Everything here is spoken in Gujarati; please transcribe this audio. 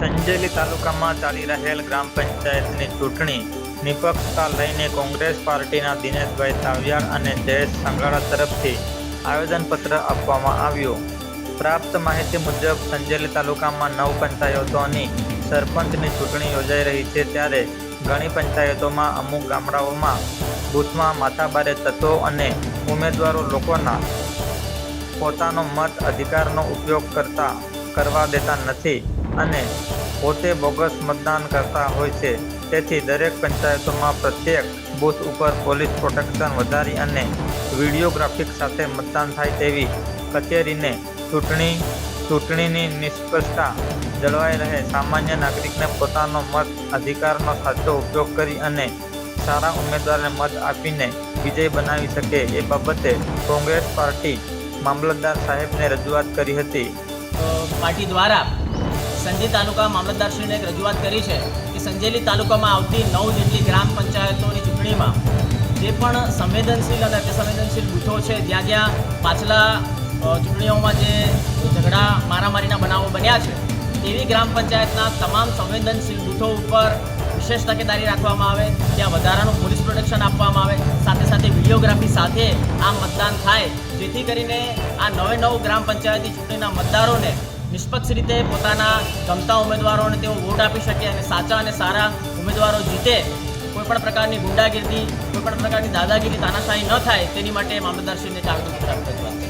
સંજેલી તાલુકામાં ચાલી રહેલ ગ્રામ પંચાયતની ચૂંટણી નિપક્ષતા લઈને કોંગ્રેસ પાર્ટીના દિનેશભાઈ તાવિયાર અને જયેશ સંગાળા તરફથી આવેદનપત્ર આપવામાં આવ્યું. પ્રાપ્ત માહિતી મુજબ સંજેલી તાલુકામાં નવ પંચાયતોની સરપંચની ચૂંટણી યોજાઈ રહી છે ત્યારે ઘણી પંચાયતોમાં અમુક ગામડાઓમાં બૂથમાં માથાભારે તત્વો અને ઉમેદવારો લોકોના પોતાનો મત અધિકારનો ઉપયોગ કરતા કરવા દેતા નથી. અને પોતે બોગસ મતદાન કરતા હોય છે. તેથી દરેક પંચાયતોમાં પ્રત્યેક બૂથ ઉપર પોલીસ પ્રોટેક્શન વધારી અને વિડીયોગ્રાફિક સાથે મતદાન થાય તેવી કચેરીને ચૂંટણી, ચૂંટણીની નિષ્પક્ષતા જળવાઈ રહે. સામાન્ય નાગરિકને પોતાનો મત, અધિકારનો સાચો ઉપયોગ કરી અને સારા ઉમેદવારને મત આપીને વિજય બનાવી શકે એ બાબતે કોંગ્રેસ પાર્ટી મામલતદાર સાહેબને રજૂઆત કરી હતી. પાર્ટી દ્વારા સંજય તાલુકા મામલતદારશ્રીને એક રજૂઆત કરી છે કે સંજેલી તાલુકામાં આવતી નવ જેટલી ગ્રામ પંચાયતોની ચૂંટણીમાં જે પણ સંવેદનશીલ અને અતિસંવેદનશીલ બૂથો છે, જ્યાં જ્યાં પાછલા ચૂંટણીઓમાં જે ઝઘડા, મારામારીના બનાવો બન્યા છે, તેવી ગ્રામ પંચાયતના તમામ સંવેદનશીલ બૂથો ઉપર વિશેષ તકેદારી રાખવામાં આવે, ત્યાં વધારાનું પોલીસ પ્રોટેક્શન આપવામાં આવે, સાથે સાથે વિડીયોગ્રાફી સાથે આ મતદાન થાય, જેથી કરીને આ નવે નવ ગ્રામ પંચાયતની ચૂંટણીના મતદારોને નિષ્પક્ષ રીતે પોતાના ગમતા ઉમેદવારોને તેઓ વોટ આપી શકે અને સાચા અને સારા ઉમેદવારો જીતે. કોઈપણ પ્રકારની ગુંડાગીરી કોઈપણ પ્રકારની દાદાગીરી, તાનાશાહી ન થાય તેની માટે મામલતદારશ્રીને જાગૃત આપવું